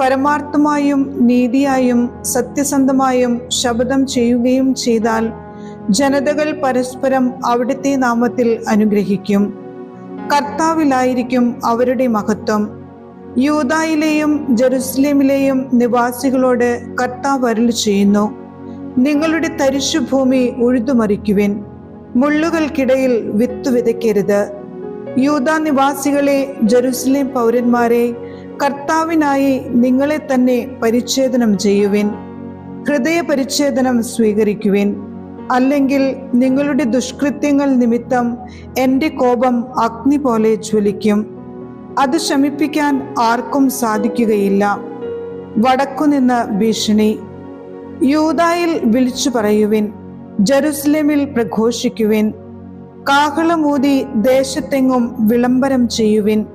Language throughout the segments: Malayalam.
പരമാർത്ഥമായും നീതിയായും സത്യസന്ധമായും ശബ്ദം ചെയ്യുകയും ചെയ്താൽ ജനതകൾ പരസ്പരം അവിടുത്തെ നാമത്തിൽ അനുഗ്രഹിക്കും. കർത്താവിലായിരിക്കും അവരുടെ മഹത്വം. യൂതായിലെയും ജെറുസലേമിലെയും നിവാസികളോട് കർത്താവ് അരുൾ ചെയ്യുന്നു. നിങ്ങളുടെ തരിശുഭൂമി ഉഴുതുമറിക്കുവിൻ. മുള്ളുകൾക്കിടയിൽ വിത്ത് വിതയ്ക്കരുത്. യൂതാ നിവാസികളെ ജെറുസലേം പൗരന്മാരെ കർത്താവിനായി നിങ്ങളെ തന്നെ പരിച്ഛേദനം ചെയ്യുവിൻ ഹൃദയ പരിച്ഛേദനം സ്വീകരിക്കുവിൻ. അല്ലെങ്കിൽ നിങ്ങളുടെ ദുഷ്കൃത്യങ്ങൾ നിമിത്തം എന്റെ കോപം അഗ്നി പോലെ ജ്വലിക്കും. അത് ശമിപ്പിക്കാൻ ആർക്കും സാധിക്കുകയില്ല. വടക്കുനിന്ന് ഭീഷണി. യൂതായിൽ വിളിച്ചു പറയുവിൻ ജെറുസലേമിൽ പ്രഘോഷിക്കുവിൻ. കാഹളമൂതി ദേശത്തെങ്ങും വിളംബരം ചെയ്യുവിൻ.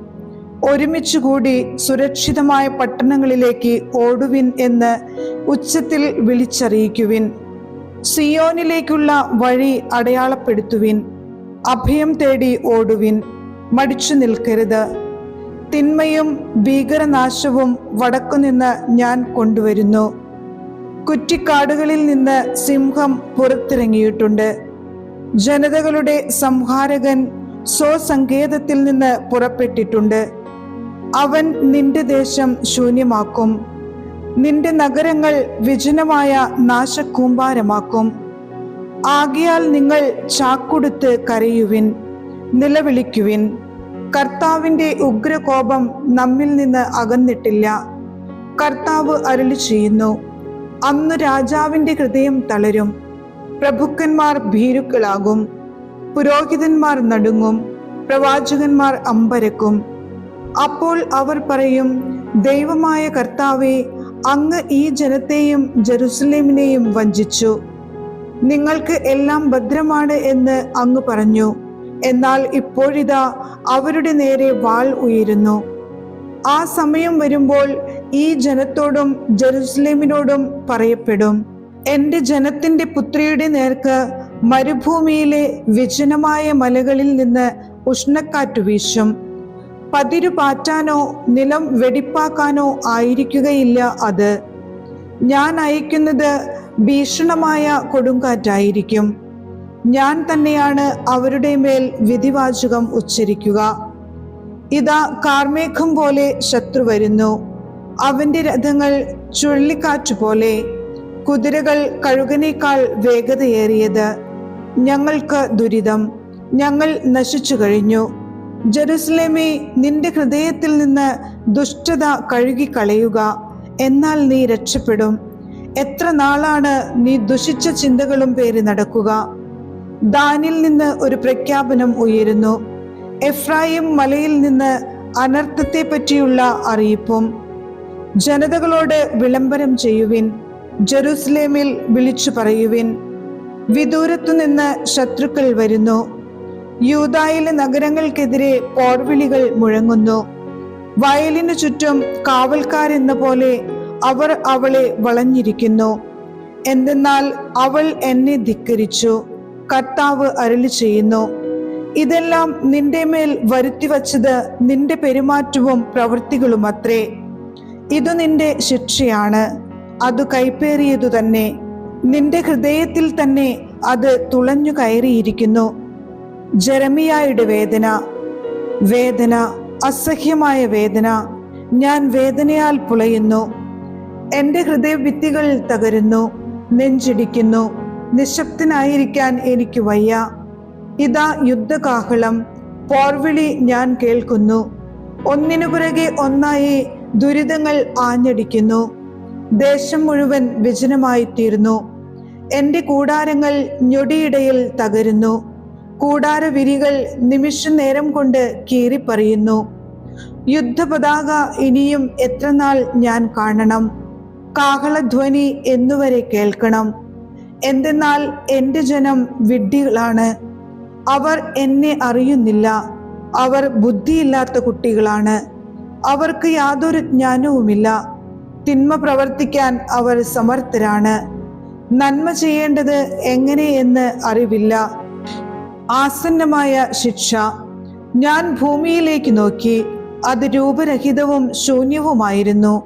ഒരുമിച്ചുകൂടി സുരക്ഷിതമായ പട്ടണങ്ങളിലേക്ക് ഓടുവിൻ എന്ന് ഉച്ചത്തിൽ വിളിച്ചറിയിക്കുവിൻ. സിയോനിലേക്കുള്ള വഴി അടയാളപ്പെടുത്തുവിൻ. അഭയം തേടി ഓടുവിൻ. മടിച്ചു നിൽക്കരുത്. തിന്മയും ഭീകരനാശവും വടക്കുനിന്ന് ഞാൻ കൊണ്ടുവരുന്നു. കുറ്റിക്കാടുകളിൽ നിന്ന് സിംഹം പുറത്തിറങ്ങിയിട്ടുണ്ട്. ജനതകളുടെ സംഹാരകൻ സ്വസങ്കേതത്തിൽ നിന്ന് പുറപ്പെട്ടിട്ടുണ്ട്. അവൻ നിന്റെ ദേശം ശൂന്യമാക്കും. നിന്റെ നഗരങ്ങൾ വിജനമായ നാശക്കൂമ്പാരമാക്കും ആകിയാൽ നിങ്ങൾ ചാക്കുടുത്ത് കരയുവിൻ നിലവിളിക്കുവിൻ. കർത്താവിന്റെ ഉഗ്രകോപം നമ്മിൽ നിന്ന് അകന്നിട്ടില്ല. കർത്താവ് അരുളി ചെയ്യുന്നു അന്ന് രാജാവിന്റെ ഹൃദയം തളരും. പ്രഭുക്കന്മാർ ഭീരുക്കളാകും. പുരോഹിതന്മാർ നടുങ്ങും. പ്രവാചകന്മാർ അമ്പരക്കും. അപ്പോൾ അവർ പറയും ദൈവമായ കർത്താവെ അങ്ങ് ഈ ജനത്തെയും ജെറുസലേമിനെയും വഞ്ചിച്ചു. നിങ്ങൾക്ക് എല്ലാം ഭദ്രമാണ് എന്ന് അങ്ങ് പറഞ്ഞു. എന്നാൽ ഇപ്പോഴിതാ അവരുടെ നേരെ വാൾ ഉയരുന്നു. ആ സമയം വരുമ്പോൾ ഈ ജനത്തോടും ജെറുസലേമിനോടും പറയപ്പെടും എന്റെ ജനത്തിന്റെ പുത്രിയുടെ നേർക്ക് മരുഭൂമിയിലെ വിജനമായ മലകളിൽ നിന്ന് ഉഷ്ണക്കാറ്റ് വീശും. പതിരു പാറ്റാനോ നിലം വെടിപ്പാക്കാനോ ആയിരിക്കുകയില്ല അത്. ഞാൻ അയക്കുന്നത് ഭീഷണമായ കൊടുങ്കാറ്റായിരിക്കും. ഞാൻ തന്നെയാണ് അവരുടെ മേൽ വിധിവാചകം ഉച്ചരിക്കുക. ഇതാ കാർമേഘം പോലെ ശത്രു വരുന്നു. അവന്റെ രഥങ്ങൾ ചുഴലിക്കാറ്റ് പോലെ. കുതിരകൾ കഴുകനേക്കാൾ വേഗതയേറിയത്. ഞങ്ങൾക്ക് ദുരിതം. ഞങ്ങൾ നശിച്ചു കഴിഞ്ഞു. ജെറുസലേമേ നിന്റെ ഹൃദയത്തിൽ നിന്ന് ദുഷ്ടത കഴുകിക്കളയുക. എന്നാൽ നീ രക്ഷപ്പെടും. എത്ര നാളാണ് നീ ദുഷിച്ച ചിന്തകളും പേറി നടക്കുക. ദാനിൽ നിന്ന് ഒരു പ്രഖ്യാപനം ഉയരുന്നു. എഫ്രായിം മലയിൽ നിന്ന് അനർത്ഥത്തെ പറ്റിയുള്ള അറിയിപ്പും. ജനതകളോട് വിളംബരം ചെയ്യുവിൻ. ജെറുസലേമിൽ വിളിച്ചു പറയുവിൻ. വിദൂരത്തു നിന്ന് ശത്രുക്കൾ വരുന്നു. യൂതായിലെ നഗരങ്ങൾക്കെതിരെ പോർവിളികൾ മുഴങ്ങുന്നു. വയലിനു ചുറ്റും കാവൽക്കാരെന്ന പോലെ അവർ അവളെ വളഞ്ഞിരിക്കുന്നു. എന്തെന്നാൽ അവൾ എന്നെ ധിക്കരിച്ചു. കർത്താവ് അരളി ചെയ്യുന്നു. ഇതെല്ലാം നിന്റെ മേൽ വരുത്തി വച്ചത് നിന്റെ പെരുമാറ്റവും പ്രവൃത്തികളും അത്രേ ഇതു നിന്റെ ശിക്ഷയാണ്. അത് കൈപ്പേറിയതു തന്നെ. നിന്റെ ഹൃദയത്തിൽ തന്നെ അത് തുളഞ്ഞു കയറിയിരിക്കുന്നു. ജെറമിയായുടെ വേദന വേദന അസഹ്യമായ വേദന ഞാൻ വേദനയാൽ പുളയുന്നു എന്റെ ഹൃദയഭിത്തികൾ തകരുന്നു നെഞ്ചിടിക്കുന്നു നിശബ്ദനായിരിക്കാൻ എനിക്ക് വയ്യ. ഇതാ യുദ്ധകാഹളം പോർവിളി ഞാൻ കേൾക്കുന്നു. ഒന്നിനു പുറകെ ഒന്നായി ദുരിതങ്ങൾ ആഞ്ഞടിക്കുന്നു. ദേശം മുഴുവൻ വിജനമായി തീർന്നു എന്റെ കൂടാരങ്ങൾ ഞൊടിയിടയിൽ തകരുന്നു. കൂടാര വിരികൾ നിമിഷ നേരം കൊണ്ട് കീറിപ്പറിയുന്നു. യുദ്ധപതാക ഇനിയും എത്ര നാൾ ഞാൻ കാണണം? കാഹളധ്വനി എന്നുവരെ കേൾക്കണം. എന്തെന്നാൽ എന്റെ ജനം വിഡ്ഢികളാണ്. അവർ എന്നെ അറിയുന്നില്ല. അവർ ബുദ്ധിയില്ലാത്ത കുട്ടികളാണ്. അവർക്ക് യാതൊരു ജ്ഞാനവുമില്ല. തിന്മ പ്രവർത്തിക്കാൻ അവർ സമർത്ഥരാണ്. നന്മ ചെയ്യേണ്ടത് എങ്ങനെയെന്ന് അറിവില്ല. ആസന്നമായ ശിക്ഷ. ഞാൻ ഭൂമിയിലേക്ക് നോക്കി അത് രൂപരഹിതവും ശൂന്യവുമായിരുന്നു.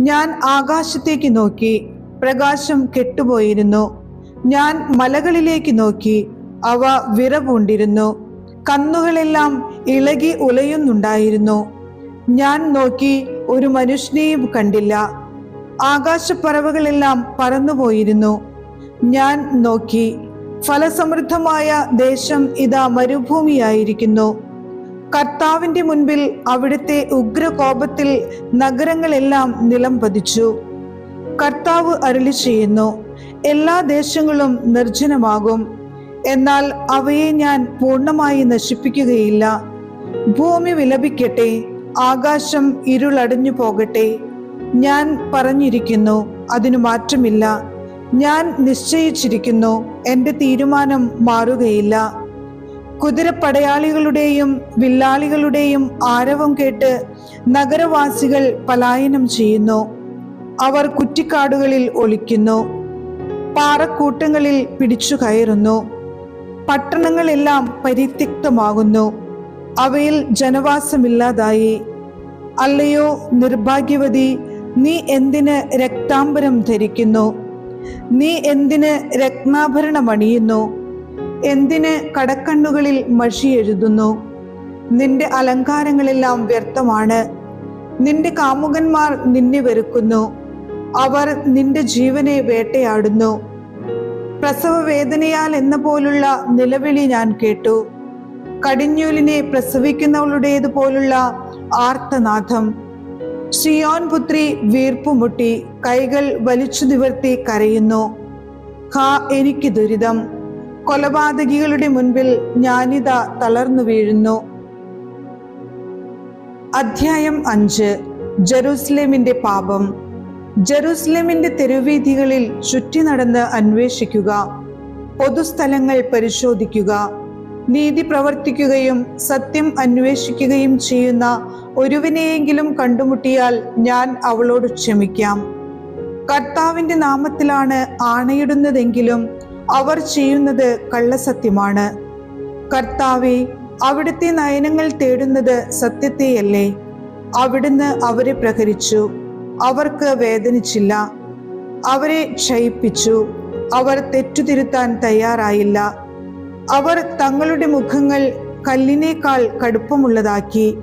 ഞാൻ ആകാശത്തേക്ക് നോക്കി പ്രകാശം കെട്ടുപോയിരുന്നു. ഞാൻ മലകളിലേക്ക് നോക്കി അവ വിറപൂണ്ടിരുന്നു കന്നുകളെല്ലാം ഇളകി ഉലയുന്നുണ്ടായിരുന്നു. ഞാൻ നോക്കി ഒരു മനുഷ്യനെയും കണ്ടില്ല. ആകാശപ്പറവുകളെല്ലാം പറന്നുപോയിരുന്നു. ഞാൻ നോക്കി ഫലസമൃദ്ധമായ ദേശം ഇതാ മരുഭൂമിയായിരിക്കുന്നു. കർത്താവിന്റെ മുൻപിൽ അവിടുത്തെ ഉഗ്രകോപത്തിൽ നഗരങ്ങളെല്ലാം നിലം പതിച്ചു. കർത്താവ് അരുളി ചെയ്യുന്നു എല്ലാ ദേശങ്ങളും നിർജനമാകും. എന്നാൽ അവയെ ഞാൻ പൂർണമായി നശിപ്പിക്കുകയില്ല. ഭൂമി വിലപിക്കട്ടെ ആകാശം ഇരുളടഞ്ഞു പോകട്ടെ ഞാൻ പറഞ്ഞിരിക്കുന്നു അതിനു മാറ്റമില്ല. ഞാൻ നിശ്ചയിച്ചിരിക്കുന്നു എന്റെ തീരുമാനം മാറുകയില്ല. കുതിരപ്പടയാളികളുടെയും വില്ലാളികളുടെയും ആരവം കേട്ട് നഗരവാസികൾ പലായനം ചെയ്യുന്നു. അവർ കുറ്റിക്കാടുകളിൽ ഒളിക്കുന്നു. പാറക്കൂട്ടങ്ങളിൽ പിടിച്ചു കയറുന്നു. പട്ടണങ്ങളെല്ലാം പരിത്യക്തമാകുന്നു. അവയിൽ ജനവാസമില്ലാതായി. അല്ലയോ നിർഭാഗ്യവതി നീ എന്തിന് രക്താംബരം ധരിക്കുന്നു? നീ എന്തിന് രത്നാഭരണമണിയുന്നു എന്തിന് കടക്കണ്ണുകളിൽ മഷി എഴുതുന്നു? നിന്റെ അലങ്കാരങ്ങളെല്ലാം വ്യർത്ഥമാണ്. നിന്റെ കാമുകന്മാർ നിന്നെ വെറുക്കുന്നു. അവർ നിന്റെ ജീവനെ വേട്ടയാടുന്നു. പ്രസവ വേദനയാൽ എന്ന പോലുള്ള നിലവിളി ഞാൻ കേട്ടു. കടിഞ്ഞൂലിനെ പ്രസവിക്കുന്നവളുടേതുപോലുള്ള ആർത്തനാഥം. സിയോൻ പുത്രി വീർപ്പുമുട്ടി കൈകൾ വലിച്ചു നിവർത്തി കരയുന്നു. ഹാ എനിക്ക് ദുരിതം. കൊലപാതകികളുടെ മുൻപിൽ ഞാനിത തളർന്നു വീഴുന്നു. അധ്യായം അഞ്ച്. ജെറൂസലേമിന്റെ പാപം. ജെറൂസലേമിന്റെ തെരുവീഥികളിൽ ചുറ്റി നടന്ന് അന്വേഷിക്കുക. പൊതുസ്ഥലങ്ങൾ പരിശോധിക്കുക. നീതി പ്രവർത്തിക്കുകയും സത്യം അന്വേഷിക്കുകയും ചെയ്യുന്ന ഒരുവിനെയെങ്കിലും കണ്ടുമുട്ടിയാൽ ഞാൻ അവളോട് ക്ഷമിക്കാം. കർത്താവിന്റെ നാമത്തിലാണ് ആണയിടുന്നതെങ്കിലും അവർ ചെയ്യുന്നത് കള്ളസത്യമാണ്. കർത്താവെ അവിടുത്തെ നയനങ്ങൾ തേടുന്നത് സത്യത്തെയല്ലേ? അവിടുന്ന് അവരെ പ്രഹരിച്ചു. അവർക്ക് വേദനിച്ചില്ല. അവരെ ക്ഷയിപ്പിച്ചു. അവർ തെറ്റുതിരുത്താൻ തയ്യാറായില്ല. അവർ തങ്ങളുടെ മുഖങ്ങൾ കല്ലിനേക്കാൾ കടുപ്പമുള്ളതാക്കി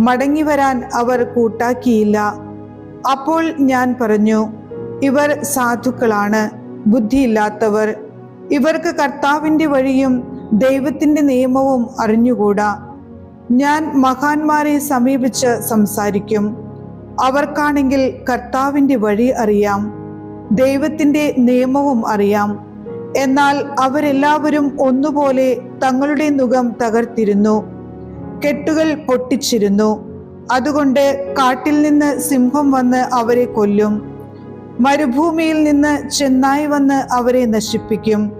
മടങ്ങി വരാൻ അവർ കൂട്ടാക്കിയില്ല. അപ്പോൾ ഞാൻ പറഞ്ഞു ഇവർ സാധുക്കളാണ് ബുദ്ധിയില്ലാത്തവർ. ഇവർക്ക് കർത്താവിന്റെ വഴിയും ദൈവത്തിന്റെ നിയമവും അറിഞ്ഞുകൂടാ. ഞാൻ മഹാന്മാരെ സമീപിച്ച് സംസാരിക്കും. അവർക്കാണെങ്കിൽ കർത്താവിന്റെ വഴി അറിയാം ദൈവത്തിന്റെ നിയമവും അറിയാം. എന്നാൽ അവരെല്ലാവരും ഒന്നുപോലെ തങ്ങളുടെ മുഖം തകർത്തിരുന്നു. കെട്ടുകൾ പൊട്ടിച്ചിരുന്നു. അതുകൊണ്ട് കാട്ടിൽ നിന്ന് സിംഹം വന്ന് അവരെ കൊല്ലും. മരുഭൂമിയിൽ നിന്ന് ചെന്നായി വന്ന് അവരെ നശിപ്പിക്കും.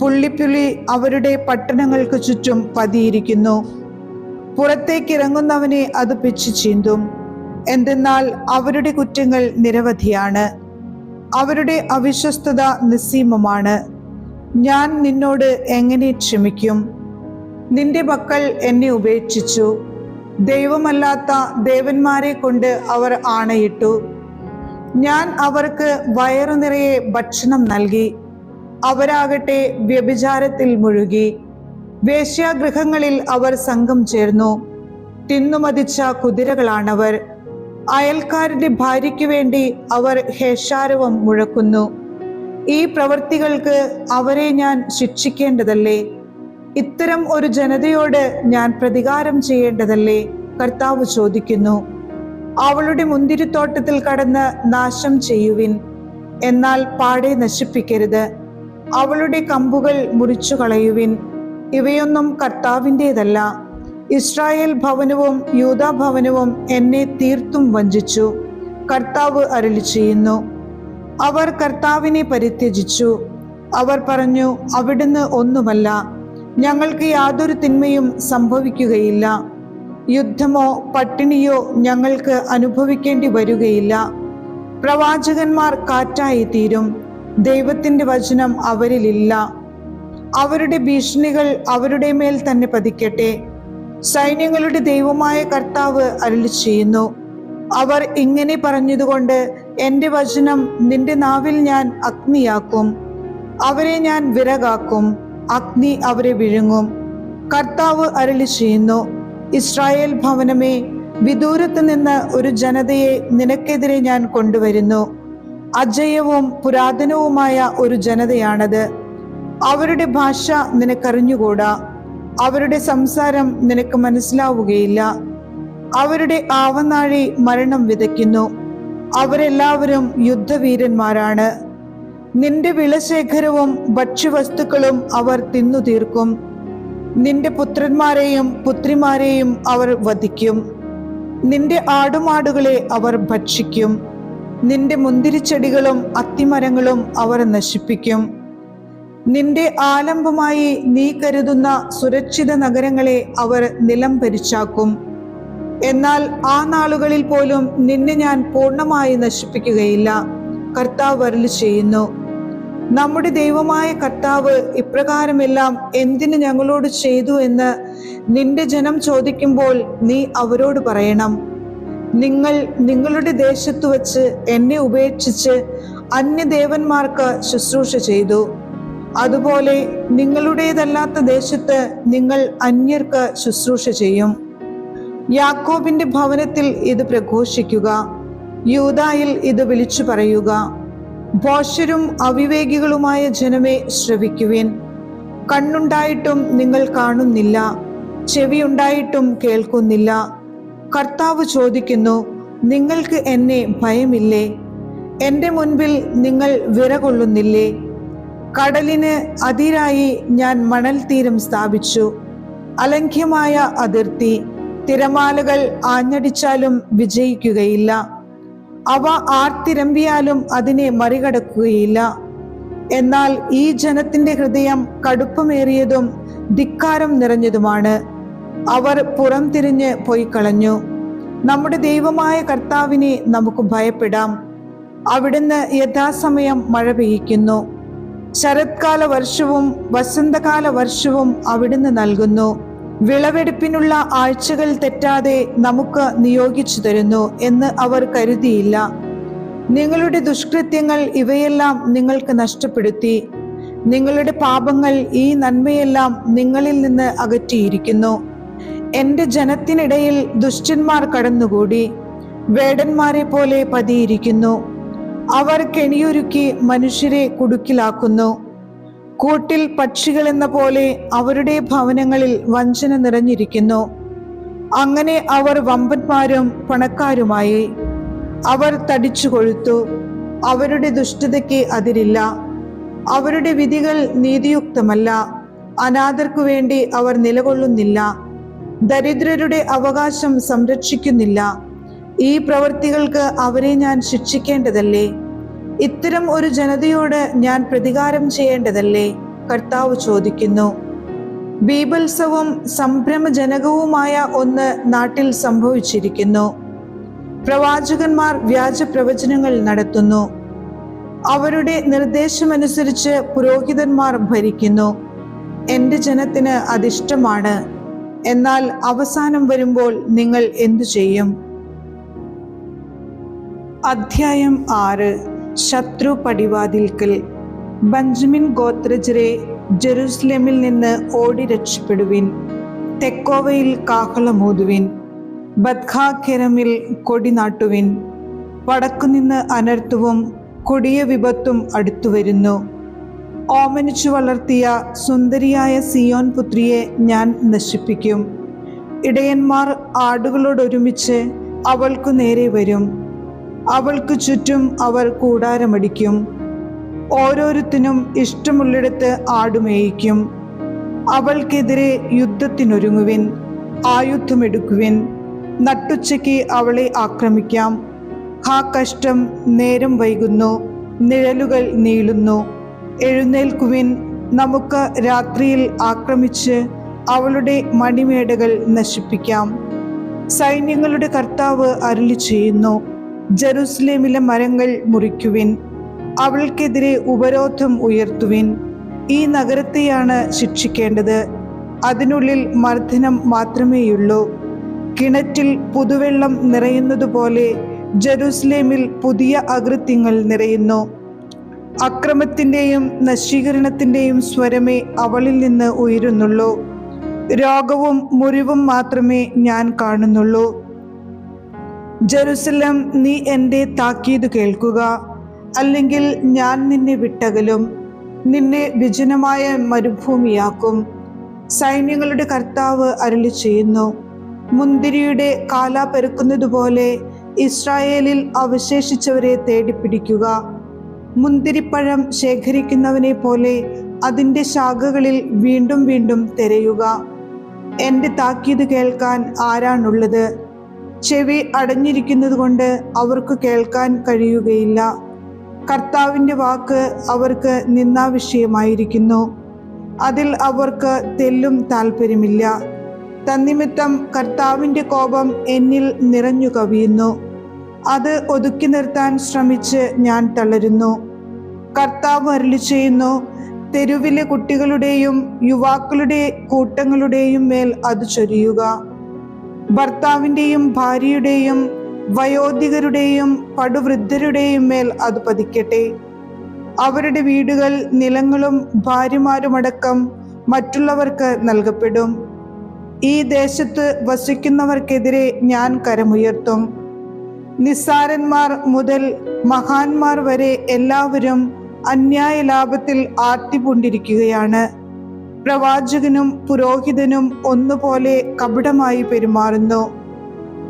പുള്ളിപ്പുള്ളി അവരുടെ പട്ടണങ്ങൾക്ക് ചുറ്റും പതിയിരിക്കുന്നു. പുറത്തേക്കിറങ്ങുന്നവനെ അത് പിച്ചു ചീന്തും. എന്തെന്നാൽ അവരുടെ കുറ്റങ്ങൾ നിരവധിയാണ്. അവരുടെ അവിശ്വസ്തത നിസ്സീമമാണ്. ഞാൻ നിന്നോട് എങ്ങനെ ക്ഷമിക്കും? നിന്റെ മക്കൾ എന്നെ ഉപേക്ഷിച്ചു. ദൈവമല്ലാത്ത ദേവന്മാരെ കൊണ്ട് അവർ ആണയിട്ടു. ഞാൻ അവർക്ക് വയറു നിറയെ ഭക്ഷണം നൽകി. അവരാകട്ടെ വ്യഭിചാരത്തിൽ മുഴുകി. വേശ്യാഗൃഹങ്ങളിൽ അവർ സംഘം ചേർന്നു. തിന്നുമതിച്ച കുതിരകളാണവർ. അയൽക്കാരുടെ ഭാര്യയ്ക്ക് വേണ്ടി അവർ ഹേഷാരവം മുഴക്കുന്നു. ഈ പ്രവൃത്തികൾക്ക് അവരെ ഞാൻ ശിക്ഷിക്കേണ്ടതല്ലേ? ഇത്തരം ഒരു ജനതയോട് ഞാൻ പ്രതികാരം ചെയ്യേണ്ടതല്ലേ? കർത്താവ് ചോദിക്കുന്നു. അവളുടെ മുന്തിരിത്തോട്ടത്തിൽ കടന്ന് നാശം ചെയ്യുവിൻ. എന്നാൽ പാടെ നശിപ്പിക്കരുത്. അവളുടെ കമ്പുകൾ മുറിച്ചു കളയുവിൻ ഇവയൊന്നും കർത്താവിന്റെതല്ല. ഇസ്രായേൽ ഭവനവും യൂദാ ഭവനവും എന്നെ തീർത്തും വഞ്ചിച്ചു. കർത്താവ് അരളി ചെയ്യുന്നു അവർ കർത്താവിനെ പരിത്യജിച്ചു. അവർ പറഞ്ഞു അവിടുന്ന് ഒന്നുമല്ല. ഞങ്ങൾക്ക് യാതൊരു തിന്മയും സംഭവിക്കുകയില്ല. യുദ്ധമോ പട്ടിണിയോ ഞങ്ങൾക്ക് അനുഭവിക്കേണ്ടി വരികയില്ല. പ്രവാചകന്മാർ കാറ്റായി തീരും. ദൈവത്തിന്റെ വചനം അവരിലില്ല. അവരുടെ ഭീഷണികൾ അവരുടെ മേൽ തന്നെ പതിക്കട്ടെ. സൈന്യങ്ങളുടെ ദൈവമായ കർത്താവ് അരുളി ചെയ്യുന്നു അവർ ഇങ്ങനെ പറഞ്ഞതുകൊണ്ട് എന്റെ വചനം നിന്റെ നാവിൽ ഞാൻ അഗ്നിയാക്കും. അവരെ ഞാൻ വിറകാക്കും. അഗ്നി അവരെ വിഴുങ്ങും. കർത്താവ് അരളി ചെയ്യുന്നു. ഇസ്രായേൽ ഭവനമേ വിദൂരത്ത് നിന്ന് ഒരു ജനതയെ നിനക്കെതിരെ ഞാൻ കൊണ്ടുവരുന്നു. അജയവും പുരാതനവുമായ ഒരു ജനതയാണത്. അവരുടെ ഭാഷ നിനക്കറിഞ്ഞുകൂടാ. അവരുടെ സംസാരം നിനക്ക് മനസ്സിലാവുകയില്ല. അവരുടെ ആവനാഴി മരണം വിതയ്ക്കുന്നു. അവരെല്ലാവരും യുദ്ധവീരന്മാരാണ്. നിന്റെ വിളശേഖരവും ഭക്ഷ്യവസ്തുക്കളും അവർ തിന്നു തീർക്കും നിന്റെ പുത്രന്മാരെയും പുത്രിമാരെയും അവർ വധിക്കും. നിന്റെ ആടുമാടുകളെ അവർ ഭക്ഷിക്കും. നിന്റെ മുന്തിരിച്ചെടികളും അത്തിമരങ്ങളും അവർ നശിപ്പിക്കും. നിന്റെ ആലംബമായി നീ കരുതുന്ന സുരക്ഷിത നഗരങ്ങളെ അവർ നിലം പരിച്ചാക്കും എന്നാൽ ആ നാളുകളിൽ പോലും നിന്നെ ഞാൻ പൂർണമായി നശിപ്പിക്കുകയില്ല. കർത്താവ് വരൽ ചെയ്യുന്നു. നമ്മുടെ ദൈവമായ കർത്താവ് ഇപ്രകാരമെല്ലാം എന്തിന് ഞങ്ങളോട് ചെയ്തു എന്ന് നിന്റെ ജനം ചോദിക്കുമ്പോൾ നീ അവരോട് പറയണം. നിങ്ങൾ നിങ്ങളുടെ ദേശത്തു വച്ച് എന്നെ ഉപേക്ഷിച്ച് അന്യദേവന്മാർക്ക് ശുശ്രൂഷ ചെയ്തു. അതുപോലെ നിങ്ങളുടേതല്ലാത്ത ദേശത്ത് നിങ്ങൾ അന്യർക്ക് ശുശ്രൂഷ ചെയ്യും. യാക്കോബിന്റെ ഭവനത്തിൽ ഇത് പ്രഘോഷിക്കുക. യൂതായിൽ ഇത് വിളിച്ചു പറയുക. ഭോഷരും അവിവേകികളുമായ ജനമേ ശ്രവിക്കുവിൻ. കണ്ണുണ്ടായിട്ടും നിങ്ങൾ കാണുന്നില്ല. ചെവിയുണ്ടായിട്ടും കേൾക്കുന്നില്ല. കർത്താവ് ചോദിക്കുന്നു നിങ്ങൾക്ക് എന്നെ ഭയമില്ലേ? എന്റെ മുൻപിൽ നിങ്ങൾ വിറകൊള്ളുന്നില്ലേ? കടലിന് അതിരായി ഞാൻ മണൽ തീരം സ്ഥാപിച്ചു. അലംഘ്യമായ അതിർത്തി തിരമാലകൾ ആഞ്ഞടിച്ചാലും വിജയിക്കുകയില്ല. അവ ആർത്തിരമ്പിയാലും അതിനെ മറികടക്കുകയില്ല. എന്നാൽ ഈ ജനത്തിന്റെ ഹൃദയം കടുപ്പമേറിയതും ധിക്കാരം നിറഞ്ഞതുമാണ്. അവർ പുറം തിരിഞ്ഞ് പോയി കളഞ്ഞു നമ്മുടെ ദൈവമായ കർത്താവിനെ നമുക്ക് ഭയപ്പെടാം. അവിടുന്ന് യഥാസമയം മഴ പെയ്യിക്കുന്നു. ശരത്കാല വർഷവും വസന്തകാല വർഷവും അവിടുന്ന് നൽകുന്നു. വിളവെടുപ്പിനുള്ള ആഴ്ചകൾ തെറ്റാതെ നമുക്ക് നിയോഗിച്ചു തരുന്നു എന്ന് അവർ കരുതിയില്ല. നിങ്ങളുടെ ദുഷ്കൃത്യങ്ങൾ ഇവയെല്ലാം നിങ്ങൾക്ക് നഷ്ടപ്പെടുത്തി. നിങ്ങളുടെ പാപങ്ങൾ ഈ നന്മയെല്ലാം നിങ്ങളിൽ നിന്ന് അകറ്റിയിരിക്കുന്നു. എന്റെ ജനത്തിനിടയിൽ ദുഷ്ടന്മാർ കടന്നുകൂടി. വേടന്മാരെ പോലെ പതിയിരിക്കുന്നു. അവർ കെണിയൊരുക്കി മനുഷ്യരെ കുടുക്കിലാക്കുന്നു. കൂട്ടിൽ പക്ഷികൾ എന്ന പോലെ അവരുടെ ഭവനങ്ങളിൽ വഞ്ചന നിറഞ്ഞിരിക്കുന്നു. അങ്ങനെ അവർ വമ്പന്മാരും പണക്കാരുമായി. അവർ തടിച്ചു കൊഴുത്തു. അവരുടെ ദുഷ്ടതയ്ക്ക് അതിരില്ല. അവരുടെ വിധികൾ നീതിയുക്തമല്ല. അനാഥർക്കു വേണ്ടി അവർ നിലകൊള്ളുന്നില്ല. ദരിദ്രരുടെ അവകാശം സംരക്ഷിക്കുന്നില്ല. ഈ പ്രവൃത്തികൾക്ക് അവരെ ഞാൻ ശിക്ഷിക്കേണ്ടതല്ലേ? ഇത്തരം ഒരു ജനതയോട് ഞാൻ പ്രതികാരം ചെയ്യേണ്ടതല്ലേ? കർത്താവ് ചോദിക്കുന്നു. ബീഭത്സവും സംഭ്രമജനകവുമായ ഒന്ന് നാട്ടിൽ സംഭവിച്ചിരിക്കുന്നു. പ്രവാചകന്മാർ വ്യാജ പ്രവചനങ്ങൾ നടത്തുന്നു. അവരുടെ നിർദ്ദേശമനുസരിച്ച് പുരോഹിതന്മാർ ഭരിക്കുന്നു. എന്റെ ജനത്തിന് അതിഷ്ടമാണ്. എന്നാൽ അവസാനം വരുമ്പോൾ നിങ്ങൾ എന്തു ചെയ്യും? അധ്യായം ആറ്. ശത്രു പടിവാതിൽക്കൽ. ബഞ്ചമിൻ ഗോത്രജരെ ജെറുസലേമിൽ നിന്ന് ഓടി രക്ഷപ്പെടുവിൻ. തെക്കോവയിൽ കാഹളമൂതുവിൻ. ബദ്ഖാഖെരമിൽ കൊടി നാട്ടുവിൻ. വടക്കുനിന്ന് അനർത്ഥവും കൊടിയ വിപത്തും അടുത്തു വരുന്നു. ഓമനിച്ചു വളർത്തിയ സുന്ദരിയായ സിയോൻ പുത്രിയെ ഞാൻ നശിപ്പിക്കും. ഇടയന്മാർ ആടുകളോടൊരുമിച്ച് അവൾക്കു നേരെ വരും. അവൾക്ക് ചുറ്റും അവർ കൂടാരമടിക്കും. ഓരോരുത്തനും ഇഷ്ടമുള്ളിടത്ത് ആടുമേയിക്കും. അവൾക്കെതിരെ യുദ്ധത്തിനൊരുങ്ങുവിൻ ആയുധമെടുക്കുവിൻ. നട്ടുച്ചയ്ക്ക് അവളെ ആക്രമിക്കാം. ഹാ കഷ്ടം നേരം വൈകുന്നു നിഴലുകൾ നീളുന്നു. എഴുന്നേൽക്കുവിൻ നമുക്ക് രാത്രിയിൽ ആക്രമിച്ച് അവളുടെ മണിമേടകൾ നശിപ്പിക്കാം. സൈന്യങ്ങളുടെ കർത്താവ് അരുളി ചെയ്യുന്നു ജെറുസലേമിലെ മരങ്ങൾ മുറിക്കുവിൻ. അവൾക്കെതിരെ ഉപരോധം ഉയർത്തുവിൻ. ഈ നഗരത്തെയാണ് ശിക്ഷിക്കേണ്ടത്. അതിനുള്ളിൽ മർദ്ദനം മാത്രമേയുള്ളൂ. കിണറ്റിൽ പുതുവെള്ളം നിറയുന്നതുപോലെ ജെറുസലേമിൽ പുതിയ അകൃത്യങ്ങൾ നിറയുന്നു. അക്രമത്തിന്റെയും നശീകരണത്തിന്റെയും സ്വരമേ അവളിൽ നിന്ന് ഉയരുന്നുള്ളൂ. രോഗവും മുറിവും മാത്രമേ ഞാൻ കാണുന്നുള്ളൂ. ജെറുസലം നീ എന്റെ താക്കീത് കേൾക്കുക. അല്ലെങ്കിൽ ഞാൻ നിന്നെ വിട്ടകലും നിന്നെ വിജനമായ മരുഭൂമിയാക്കും. സൈന്യങ്ങളുടെ കർത്താവ് അരളി ചെയ്യുന്നു. മുന്തിരിയുടെ കാല പെരുക്കുന്നതുപോലെ ഇസ്രായേലിൽ അവശേഷിച്ചവരെ തേടിപ്പിടിക്കുക മുന്തിരിപ്പഴം ശേഖരിക്കുന്നവനെ പോലെ അതിന്റെ ശാഖകളിൽ വീണ്ടും വീണ്ടും തിരയുക. എന്റെ താക്കീത് കേൾക്കാൻ ആരാണുള്ളത്? ചെവി അടഞ്ഞിരിക്കുന്നത് കൊണ്ട് അവർക്ക് കേൾക്കാൻ കഴിയുകയില്ല. കർത്താവിന്റെ വാക്ക് അവർക്ക് നിന്നാവിഷയമായിരിക്കുന്നു അതിൽ അവർക്ക് തെല്ലും താല്പര്യമില്ല തന്നിമിത്തം കർത്താവിന്റെ കോപം എന്നിൽ നിറഞ്ഞു കവിയുന്നു. അത് ഒതുക്കി നിർത്താൻ ശ്രമിച്ച് ഞാൻ തളരുന്നു. കർത്താവ് അരുളി ചെയ്യുന്നു തെരുവിലെ കുട്ടികളുടെയും യുവാക്കളുടെ കൂട്ടങ്ങളുടെയും മേൽ അത് ചൊരിയുക. ഭർത്താവിന്റെയും ഭാര്യയുടെയും വയോധികരുടെയും പടുവൃദ്ധരുടെയും മേൽ അത് പതിക്കട്ടെ. അവരുടെ വീടുകൾ നിലങ്ങളും ഭാര്യമാരുമടക്കം മറ്റുള്ളവർക്ക് നൽകപ്പെടും. ഈ ദേശത്ത് വസിക്കുന്നവർക്കെതിരെ ഞാൻ കരമുയർത്തും. നിസ്സാരന്മാർ മുതൽ മഹാന്മാർ വരെ എല്ലാവരും അന്യായ ലാഭത്തിൽ ആർത്തിപൂണ്ടിരിക്കുകയാണ്. പ്രവാചകനും പുരോഹിതനും ഒന്നുപോലെ കപടമായി പെരുമാറുന്നു.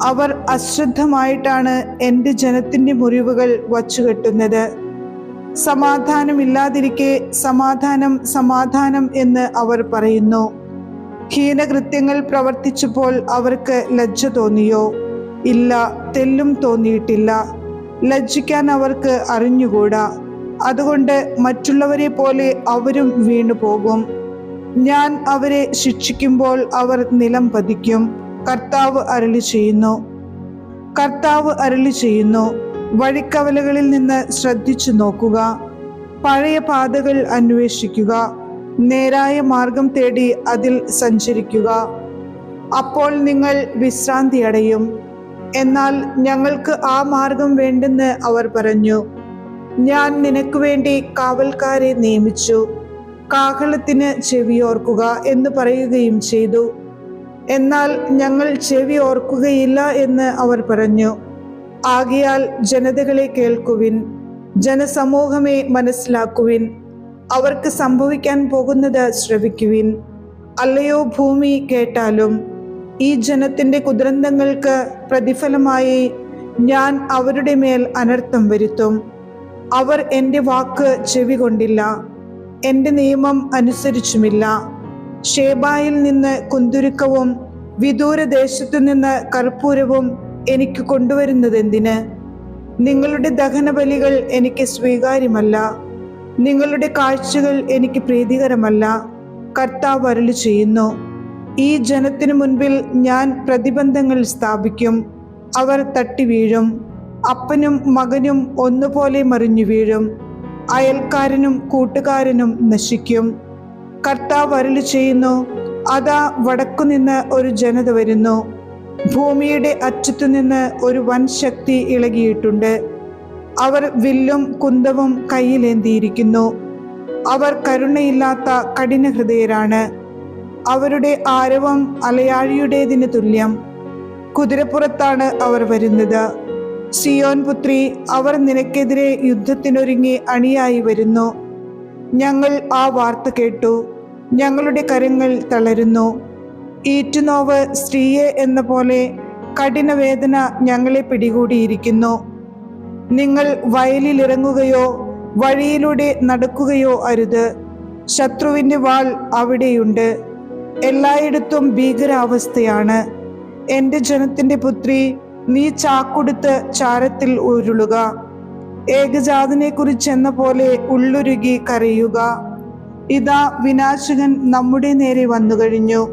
അവർ അശ്രദ്ധമായിട്ടാണ് എന്റെ ജനത്തിന്റെ മുറിവുകൾ വച്ചുകെട്ടുന്നത് സമാധാനമില്ലാതിരിക്കെ സമാധാനം സമാധാനം എന്ന് അവർ പറയുന്നു. ഹീനകൃത്യങ്ങൾ പ്രവർത്തിച്ചപ്പോൾ അവർക്ക് ലജ്ജ തോന്നിയോ? ഇല്ല തെല്ലും തോന്നിയിട്ടില്ല. ലജ്ജിക്കാൻ അവർക്ക് അറിഞ്ഞുകൂടാ. അതുകൊണ്ട് മറ്റുള്ളവരെ പോലെ അവരും വീണു പോകും ഞാൻ അവരെ ശിക്ഷിക്കുമ്പോൾ അവർ നിലം പതിക്കും. കർത്താവ് അരളി ചെയ്യുന്നു. കർത്താവ് അരളി ചെയ്യുന്നു. വഴിക്കവലകളിൽ നിന്ന് ശ്രദ്ധിച്ചു നോക്കുക. പഴയ പാതകൾ അന്വേഷിക്കുക. നേരായ മാർഗം തേടി അതിൽ സഞ്ചരിക്കുക. അപ്പോൾ നിങ്ങൾ വിശ്രാന്തി അടയും. എന്നാൽ ഞങ്ങൾക്ക് ആ മാർഗം വേണ്ടെന്ന് അവർ പറഞ്ഞു. ഞാൻ നിനക്ക് വേണ്ടി കാവൽക്കാരെ നിയമിച്ചു. കാഹളത്തിന് ചെവിയോർക്കുക എന്ന് പറയുകയും ചെയ്തു. എന്നാൽ ഞങ്ങൾ ചെവി ഓർക്കുകയില്ല എന്ന് അവർ പറഞ്ഞു. ആകയാൽ ജനതകളെ കേൾക്കുവിൻ ജനസമൂഹമേ മനസ്സിലാക്കുവിൻ അവർക്ക് സംഭവിക്കാൻ പോകുന്നത് ശ്രവിക്കുവിൻ. അല്ലയോ ഭൂമി കേട്ടാലും ഈ ജനത്തിന്റെ കുദൃന്തങ്ങൾക്ക് പ്രതിഫലമായി ഞാൻ അവരുടെ മേൽ അനർത്ഥം വരുത്തും. അവർ എന്റെ വാക്ക് ചെവി കൊണ്ടില്ല. എന്റെ നിയമം അനുസരിച്ചുമില്ല. ഷേബായിൽ നിന്ന് കുന്തുരുക്കവും വിദൂരദേശത്തു നിന്ന് കർപ്പൂരവും എനിക്ക് കൊണ്ടുവരുന്നത് കൊണ്ടുവരുന്നതെന്തിന്? നിങ്ങളുടെ ദഹനബലികൾ എനിക്ക് സ്വീകാര്യമല്ല. നിങ്ങളുടെ കാഴ്ചകൾ എനിക്ക് പ്രീതികരമല്ല. കർത്താവ് വരളി ചെയ്യുന്നു. ഈ ജനത്തിനു മുൻപിൽ ഞാൻ പ്രതിബന്ധങ്ങൾ സ്ഥാപിക്കും. അവർ തട്ടി വീഴും. അപ്പനും മകനും ഒന്നുപോലെ മറിഞ്ഞു വീഴും. അയൽക്കാരനും കൂട്ടുകാരനും നശിക്കും. കർത്താവ് അരുളി ചെയ്യുന്നു അതാ വടക്കുനിന്ന് ഒരു ജനത വരുന്നു. ഭൂമിയുടെ അറ്റത്തുനിന്ന് ഒരു വൻ ശക്തി ഇളകിയിട്ടുണ്ട്. അവർ വില്ലും കുന്തവും കയ്യിലേന്തിയിരിക്കുന്നു. അവർ കരുണയില്ലാത്ത കഠിന ഹൃദയരാണ് അവരുടെ ആരവം അലയാഴിയുടേതിന് തുല്യം. കുതിരപ്പുറത്താണ് അവർ വരുന്നത്. സിയോൻ പുത്രി അവർ നിനക്കെതിരെ യുദ്ധത്തിനൊരുങ്ങി അണിയായി വരുന്നു. ഞങ്ങൾ ആ വാർത്ത കേട്ടു. ഞങ്ങളുടെ കരങ്ങൾ തളരുന്നു. ഈറ്റുനോവ് സ്ത്രീയെ എന്ന പോലെ കഠിനവേദന ഞങ്ങളെ പിടികൂടിയിരിക്കുന്നു. നിങ്ങൾ വയലിലിറങ്ങുകയോ വഴിയിലൂടെ നടക്കുകയോ അരുത്. ശത്രുവിന്റെ വാൾ അവിടെയുണ്ട്. എല്ലായിടത്തും ഭീകരാവസ്ഥയാണ്. എന്റെ ജനത്തിന്റെ പുത്രി നീ ചാക്കൊടുത്ത് ചാരത്തിൽ ഉരുളുക. ഏകജാതനെ കുറിച്ച് എന്ന പോലെ ഉള്ളുരുകി കരയുക. ഇതാ വിനാശകൻ നമ്മുടെ നേരെ വന്നു കഴിഞ്ഞു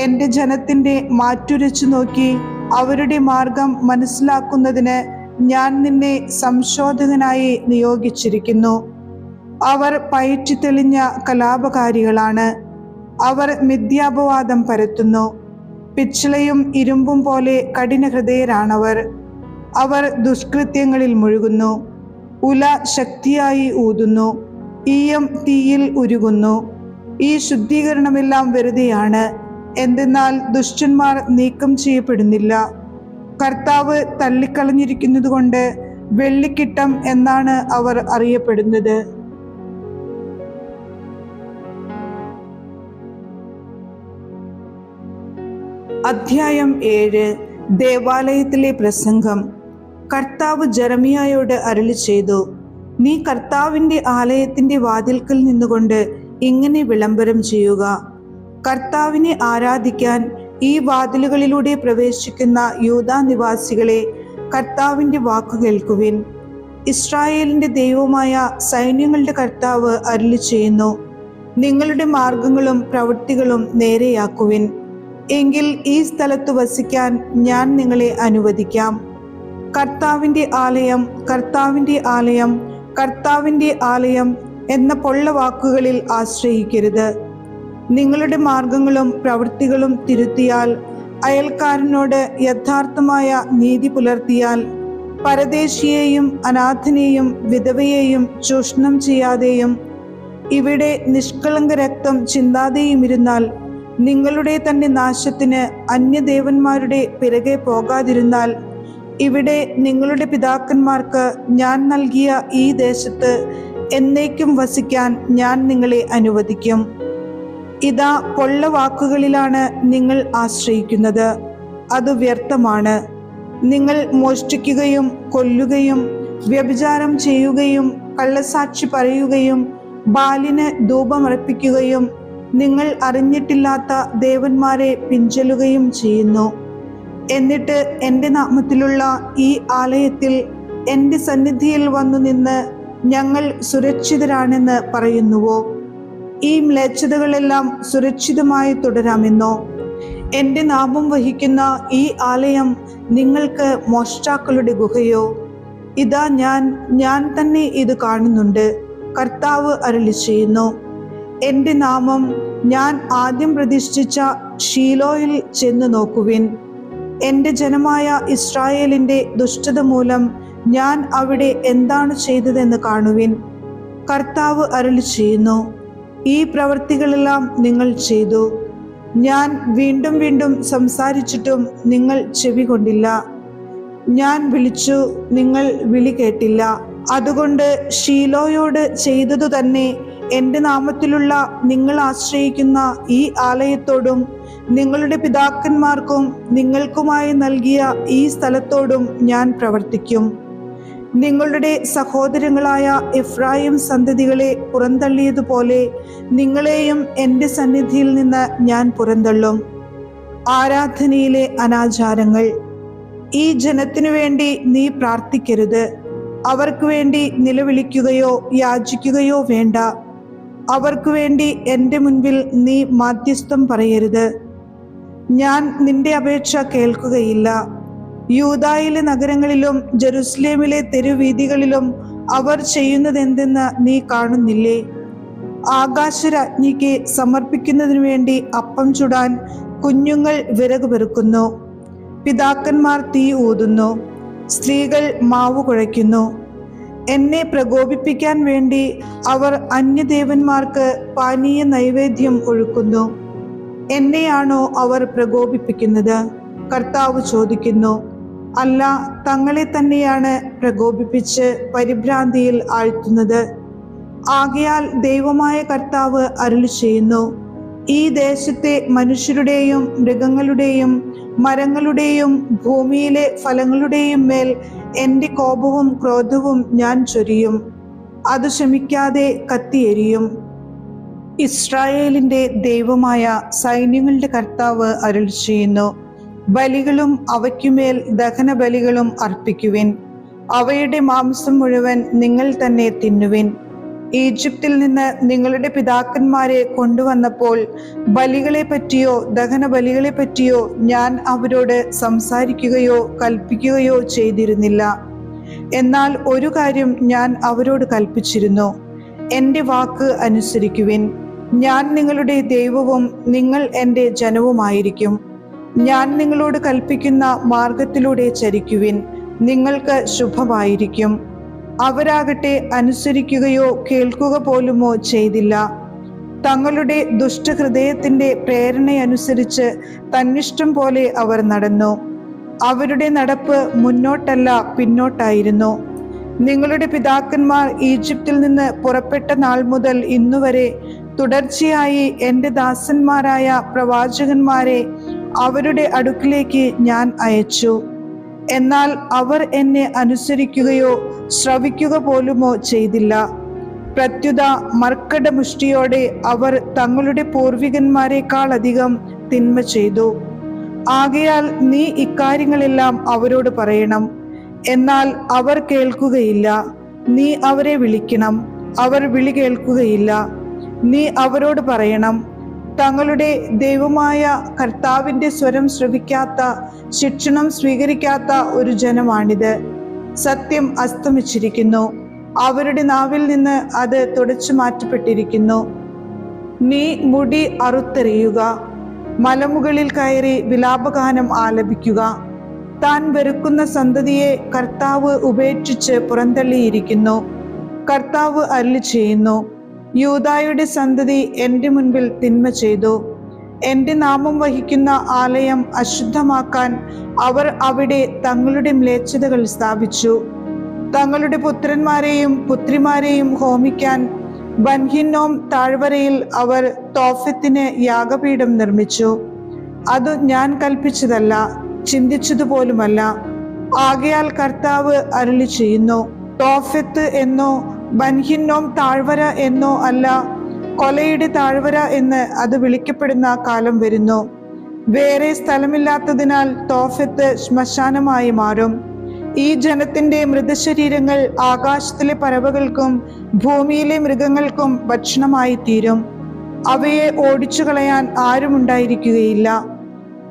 എന്റെ ജനത്തിന്റെ മാറ്റുരച്ചു നോക്കി അവരുടെ മാർഗം മനസ്സിലാക്കുന്നതിന് ഞാൻ നിന്നെ സംശോധകനായി നിയോഗിച്ചിരിക്കുന്നു. അവർ പയറ്റി തെളിഞ്ഞ കലാപകാരികളാണ്. അവർ മിഥ്യാപവാദം പരത്തുന്നു. പിച്ചളയും ഇരുമ്പും പോലെ കഠിന ഹൃദയരാണവർ അവർ ദുഷ്കൃത്യങ്ങളിൽ മുഴുകുന്നു. ഉല ശക്തിയായി ഊതുന്നു. ഈയം തീയിൽ ഉരുകുന്നു. ഈ ശുദ്ധീകരണമെല്ലാം വെറുതെയാണ്. എന്തെന്നാൽ ദുഷ്ടന്മാർ നീക്കം ചെയ്യപ്പെടുന്നില്ല. കർത്താവ് തള്ളിക്കളഞ്ഞിരിക്കുന്നതുകൊണ്ട് വെള്ളിക്കിട്ടം എന്നാണ് അവർ അറിയപ്പെടുന്നത്. അധ്യായം ഏഴ് ദേവാലയത്തിലെ പ്രസംഗം. കർത്താവ് ജെറമിയായോട് അരളി ചെയ്തു നീ കർത്താവിന്റെ ആലയത്തിന്റെ വാതിൽക്കൽ നിന്നുകൊണ്ട് ഇങ്ങനെ വിളംബരം ചെയ്യുക? കർത്താവിനെ ആരാധിക്കാൻ ഈ വാതിലുകളിലൂടെ പ്രവേശിക്കുന്ന യൂതാ നിവാസികളെ കർത്താവിന്റെ വാക്കു കേൾക്കുവിൻ. ഇസ്രായേലിന്റെ ദൈവമായ സൈന്യങ്ങളുടെ കർത്താവ് അരളി ചെയ്യുന്നു നിങ്ങളുടെ മാർഗങ്ങളും പ്രവൃത്തികളും നേരെയാക്കുവിൻ. എങ്കിൽ ഈ സ്ഥലത്ത് വസിക്കാൻ ഞാൻ നിങ്ങളെ അനുവദിക്കാം. കർത്താവിന്റെ ആലയം കർത്താവിന്റെ ആലയം കർത്താവിന്റെ ആലയം എന്ന പൊള്ള വാക്കുകളിൽ ആശ്രയിക്കരുത്. നിങ്ങളുടെ മാർഗങ്ങളും പ്രവൃത്തികളും തിരുത്തിയാൽ അയൽക്കാരനോട് യഥാർത്ഥമായ നീതി പുലർത്തിയാൽ പരദേശിയെയും അനാഥനെയും വിധവയെയും ചൂഷണം ചെയ്യാതെയും ഇവിടെ നിഷ്കളങ്ക രക്തം ചിന്താതെയും ഇരുന്നാൽ നിങ്ങളുടെ തന്നെ നാശത്തിന് അന്യദേവന്മാരുടെ പിറകെ പോകാതിരുന്നാൽ ഇവിടെ നിങ്ങളുടെ പിതാക്കന്മാർക്ക് ഞാൻ നൽകിയ ഈ ദേശത്ത് എന്നേക്കും വസിക്കാൻ ഞാൻ നിങ്ങളെ അനുവദിക്കും. ഇതാ പൊള്ള വാക്കുകളിലാണ് നിങ്ങൾ ആശ്രയിക്കുന്നത്. അത് വ്യർത്ഥമാണ്. നിങ്ങൾ മോഷ്ടിക്കുകയും കൊല്ലുകയും വ്യഭിചാരം ചെയ്യുകയും കള്ളസാക്ഷി പറയുകയും ബാലിന് ധൂപമർപ്പിക്കുകയും നിങ്ങൾ അറിഞ്ഞിട്ടില്ലാത്ത ദേവന്മാരെ പിഞ്ചലുകയും ചെയ്യുന്നു. എന്നിട്ട് എന്റെ നാമത്തിലുള്ള ഈ ആലയത്തിൽ എന്റെ സന്നിധിയിൽ വന്നു നിന്ന് ഞങ്ങൾ സുരക്ഷിതരാണെന്ന് പറയുന്നുവോ? ഈ മ്ലേച്ഛതകളെല്ലാം സുരക്ഷിതമായി തുടരാമെന്നോ? എന്റെ നാമം വഹിക്കുന്ന ഈ ആലയം നിങ്ങൾക്ക് മോഷ്ടാക്കളുടെ ഗുഹയോ? ഇതാ ഞാൻ ഞാൻ തന്നെ ഇത് കാണുന്നുണ്ട്. കർത്താവ് അരളി ചെയ്യുന്നു എന്റെ നാമം ഞാൻ ആദ്യം പ്രതിഷ്ഠിച്ച ഷീലോയിൽ ചെന്ന് നോക്കുവിൻ. എന്റെ ജനമായ ഇസ്രായേലിന്റെ ദുഷ്ടത മൂലം ഞാൻ അവിടെ എന്താണ് ചെയ്തതെന്ന് കാണുവിൻ. കർത്താവ് അരളി ചെയ്യുന്നു ഈ പ്രവൃത്തികളെല്ലാം നിങ്ങൾ ചെയ്തു. ഞാൻ വീണ്ടും വീണ്ടും സംസാരിച്ചിട്ടും നിങ്ങൾ ചെവി കൊണ്ടില്ല. ഞാൻ വിളിച്ചു നിങ്ങൾ വിളി കേട്ടില്ല. അതുകൊണ്ട് ഷീലോയോട് ചെയ്തതു തന്നെ എന്റെ നാമത്തിലുള്ള നിങ്ങൾ ആശ്രയിക്കുന്ന ഈ ആലയത്തോടും നിങ്ങളുടെ പിതാക്കന്മാർക്കും നിങ്ങൾക്കുമായി നൽകിയ ഈ സ്ഥലത്തോടും ഞാൻ പ്രവർത്തിക്കും. നിങ്ങളുടെ സഹോദരങ്ങളായ എഫ്രായിം സന്തതികളെ പുറന്തള്ളിയതുപോലെ നിങ്ങളെയും എന്റെ സന്നിധിയിൽ നിന്ന് ഞാൻ പുറന്തള്ളും. ആരാധനയിലെ അനാചാരങ്ങൾ ഈ ജനത്തിനു വേണ്ടി നീ പ്രാർത്ഥിക്കരുത്. അവർക്ക് വേണ്ടി നിലവിളിക്കുകയോ യാചിക്കുകയോ വേണ്ട. അവർക്ക് വേണ്ടി എന്റെ മുൻപിൽ നീ മാധ്യസ്ഥം പറയരുത്. ഞാൻ നിന്റെ അപേക്ഷ കേൾക്കുകയില്ല. യൂതായിലെ നഗരങ്ങളിലും ജെറുസലേമിലെ തെരുവീതികളിലും അവർ ചെയ്യുന്നതെന്തെന്ന് നീ കാണുന്നില്ലേ? ആകാശരാജ്ഞിക്ക് സമർപ്പിക്കുന്നതിനു വേണ്ടി അപ്പം ചുടാൻ കുഞ്ഞുങ്ങൾ വിറക് പെറുക്കുന്നു. പിതാക്കന്മാർ തീ ഊതുന്നു. സ്ത്രീകൾ മാവ് കുഴയ്ക്കുന്നു. എന്നെ പ്രകോപിപ്പിക്കാൻ വേണ്ടി അവർ അന്യദേവന്മാർക്ക് പാനീയ നൈവേദ്യം ഒഴുക്കുന്നു. എന്നെയാണോ അവർ പ്രകോപിപ്പിക്കുന്നത്? കർത്താവ് ചോദിക്കുന്നു. അല്ല തങ്ങളെ തന്നെയാണ് പ്രകോപിപ്പിച്ച് പരിഭ്രാന്തിയിൽ ആഴ്ത്തുന്നത്. ആകയാൽ ദൈവമായ കർത്താവ് അരുളി ചെയ്യുന്നു ഈ ദേശത്തെ മനുഷ്യരുടെയും മൃഗങ്ങളുടെയും മരങ്ങളുടെയും ഭൂമിയിലെ ഫലങ്ങളുടെയും മേൽ എന്റെ കോപവും ക്രോധവും ഞാൻ ചൊരിയും. അത് ശമിക്കാതെ കത്തിയെരിയും ഇസ്രായേലിന്റെ ദൈവമായ സൈന്യങ്ങളുടെ കർത്താവ് അരുൾ ചെയ്യുന്നു. ബലികളും അവയ്ക്കുമേൽ ദഹന ബലികളും അർപ്പിക്കുവിൻ. അവയുടെ മാംസം മുഴുവൻ നിങ്ങൾ തന്നെ തിന്നുവിൻ. ഈജിപ്തിൽ നിന്ന് നിങ്ങളുടെ പിതാക്കന്മാരെ കൊണ്ടുവന്നപ്പോൾ ബലികളെ പറ്റിയോ ദഹന ബലികളെ പറ്റിയോ ഞാൻ അവരോട് സംസാരിക്കുകയോ കൽപ്പിക്കുകയോ ചെയ്തിരുന്നില്ല. എന്നാൽ ഒരു കാര്യം ഞാൻ അവരോട് കൽപ്പിച്ചിരുന്നു. എന്റെ വാക്ക് അനുസരിക്കുവിൻ. ഞാൻ നിങ്ങളുടെ ദൈവവും നിങ്ങൾ എന്റെ ജനവുമായിരിക്കും. ഞാൻ നിങ്ങളോട് കൽപ്പിക്കുന്ന മാർഗത്തിലൂടെ ചരിക്കുവിൻ. നിങ്ങൾക്ക് ശുഭമായിരിക്കും. അവരാകട്ടെ അനുസരിക്കുകയോ കേൾക്കുക പോലുമോ ചെയ്തില്ല. തങ്ങളുടെ ദുഷ്ടഹൃദയത്തിന്റെ പ്രേരണയനുസരിച്ച് തന്നിഷ്ടം പോലെ അവർ നടന്നു. അവരുടെ നടപ്പ് മുന്നോട്ടല്ല പിന്നോട്ടായിരുന്നു. നിങ്ങളുടെ പിതാക്കന്മാർ ഈജിപ്തിൽ നിന്ന് പുറപ്പെട്ട നാൾ മുതൽ ഇന്നുവരെ തുടർച്ചയായി എന്റെ ദാസന്മാരായ പ്രവാചകന്മാരെ അവരുടെ അടുക്കിലേക്ക് ഞാൻ അയച്ചു. എന്നാൽ അവർ എന്നെ അനുസരിക്കുകയോ ശ്രവിക്കുക പോലുമോ ചെയ്തില്ല. പ്രത്യുത മർക്കട മുഷ്ടിയോടെ അവർ തങ്ങളുടെ പൂർവികന്മാരെക്കാൾ അധികം തിന്മ ചെയ്തു. ആകയാൽ നീ ഇക്കാര്യങ്ങളെല്ലാം അവരോട് പറയണം. എന്നാൽ അവർ കേൾക്കുകയില്ല. നീ അവരെ വിളിക്കണം. അവർ വിളി കേൾക്കുകയില്ല. നീ അവരോട് പറയണം. തങ്ങളുടെ ദൈവമായ കർത്താവിന്റെ സ്വരം ശ്രവിക്കാത്ത ശിക്ഷണം സ്വീകരിക്കാത്ത ഒരു ജനമാണിത്. സത്യം അസ്തമിച്ചിരിക്കുന്നു. അവരുടെ നാവിൽ നിന്ന് അത് തുടച്ചു മാറ്റപ്പെട്ടിരിക്കുന്നു. നീ മുടി അറുത്തെറിയുക. മലമുകളിൽ കയറി വിലാപഗാനം ആലപിക്കുക. താൻ വെറുക്കുന്ന സന്തതിയെ കർത്താവ് ഉപേക്ഷിച്ച് പുറന്തള്ളിയിരിക്കുന്നു. കർത്താവ് അരുളി ചെയ്യുന്നു യൂതായുടെ സന്തതി എന്റെ മുൻപിൽ തിന്മ ചെയ്തു. എന്റെ നാമം വഹിക്കുന്ന ആലയം അശുദ്ധമാക്കാൻ അവർ അവിടെ തങ്ങളുടെ മ്ലേച്ഛതകൾ സ്ഥാപിച്ചു. തങ്ങളുടെ പുത്രന്മാരെയും പുത്രിമാരെയും ഹോമിക്കാൻ ബൻഹിന്നോം താഴ്വരയിൽ അവർ തോഫത്തിന് യാഗപീഠം നിർമ്മിച്ചു. അത് ഞാൻ കൽപ്പിച്ചതല്ല ചിന്തിച്ചതുപോലുമല്ല. ആകയാൽ കർത്താവ് അരുളി ചെയ്യുന്നു തോഫത്ത് എന്നോ ബൻഹിന്നോം താഴ്വര എന്നോ അല്ല കൊലയുടെ താഴ്വര എന്ന് അത് വിളിക്കപ്പെടുന്ന കാലം വരുന്നു. വേറെ സ്ഥലമില്ലാത്തതിനാൽ തോഫത്ത് ശ്മശാനമായി മാറും. ഈ ജനത്തിന്റെ മൃതശരീരങ്ങൾ ആകാശത്തിലെ പറവകൾക്കും ഭൂമിയിലെ മൃഗങ്ങൾക്കും ഭക്ഷണമായി തീരും. അവയെ ഓടിച്ചു കളയാൻ ആരുമുണ്ടായിരിക്കുകയില്ല.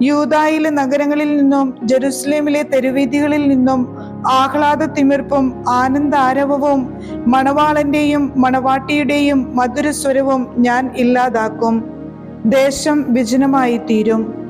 യൂതായിലെ നഗരങ്ങളിൽ നിന്നും ജെറുസലേമിലെ തെരുവീതികളിൽ നിന്നും ആഹ്ലാദ തിമിർപ്പും ആനന്ദാരവവും മണവാളന്റെയും മണവാട്ടിയുടെയും മധുരസ്വരവും ഞാൻ ഇല്ലാതാക്കും. ദേശം വിജനമായി തീരും